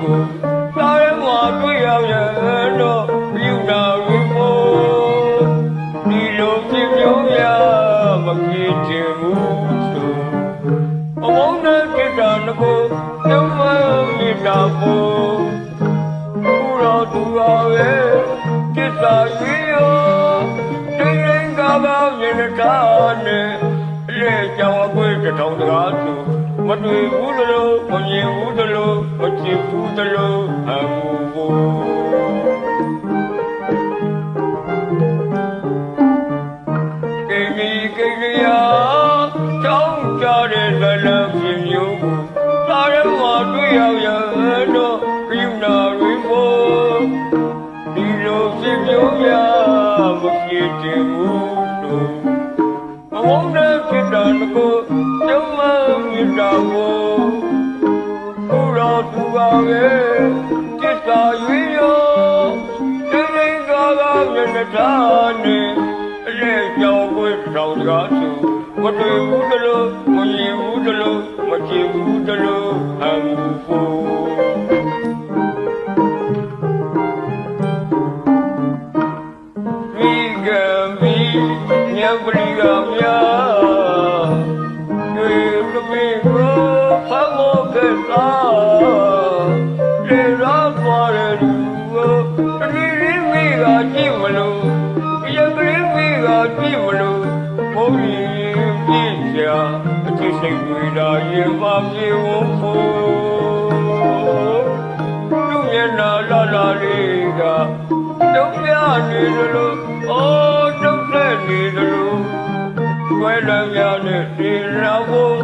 ရှင်မျိုးကိုစားရမှာတွေ့ရရင်တော့ပြုနာဝိမောဒီလိုရှင်မျိုးရမပြေချင်ဘူးဆိုအမောင်းနဲ့ကိတ္တာနကိုကျုံမမိတာဖို့ဘူရောသူရောရဲ့ကိစ္စရွေရောတိတ်ရင်ကပါမြင်တာနဲ့လေကြောင်အကွေးတစ်ထောင်တကားသူ မတွေ့ဘူးသလိုမမြင်ဘူးသလိုမချစ်ဘူးသ ဝန်းတဲ့ဖြစ်တာကိုကျုံမမြတ်တာကိုဘုရားသူပါပဲတစ္ဆာရွေရောတင်းတင်းကားကားမျက်နှာထားနဲ့အလေးကြောင်ကိုတောင်ကားသူမတွေ့ဘူးတလို့မမြင်ဘူးတလို့မကြည့်ဘူးတလို့အမှုဖို့ တွေ့ကမိကိုဖတ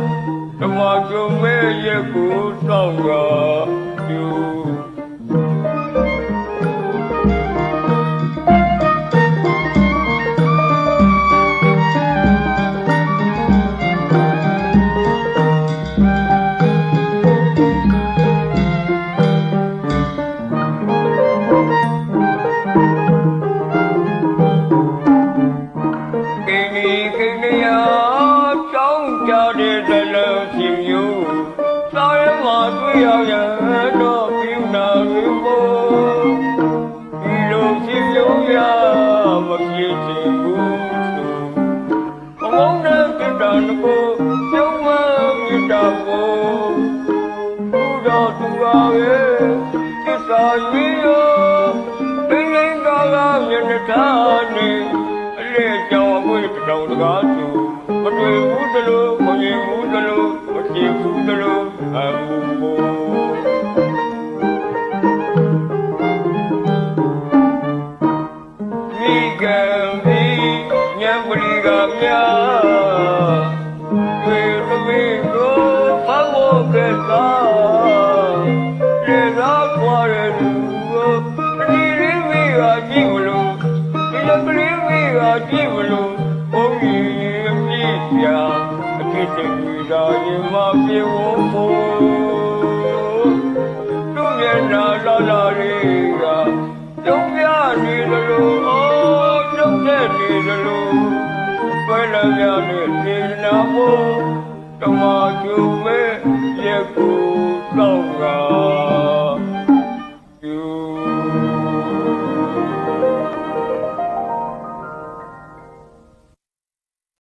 ် ဖို့ကစားလေရာသွားတဲ့ တွေ့ရရင်တော့ပြုနာရဖို့ဒီလိုဖြစ်မျိုးရမဖြစ်ချင်ဘူးဆိုအမောင်းတဲ့ကိတ္တန်ကိုကျုံမမြတ်တာကိုဘုရားသူပါရဲ့ကိစ္စရွေရောဘိငိန်ကာကမျက်နှာထားနေအလေကြောင်အကွေးတောင်တကား ကမြာတွေ့ရမင်းကိုဖတ်ဖို့ကစားလေသာခွာရလူကိုဒီရင်းမိကကြည့်မလို့ဒီလကလေးမိကကြည့်မလို့ဘုန်းကြီးအပြည့်ပြအကိစ္စကြီးသာရင်မပြေဝဖို့သူမျက်နှာလာလာလေးကကျုံ ရတဲ့နေနာဖို့တမကျုံမဲ့ရက်ကိုတောက်တာ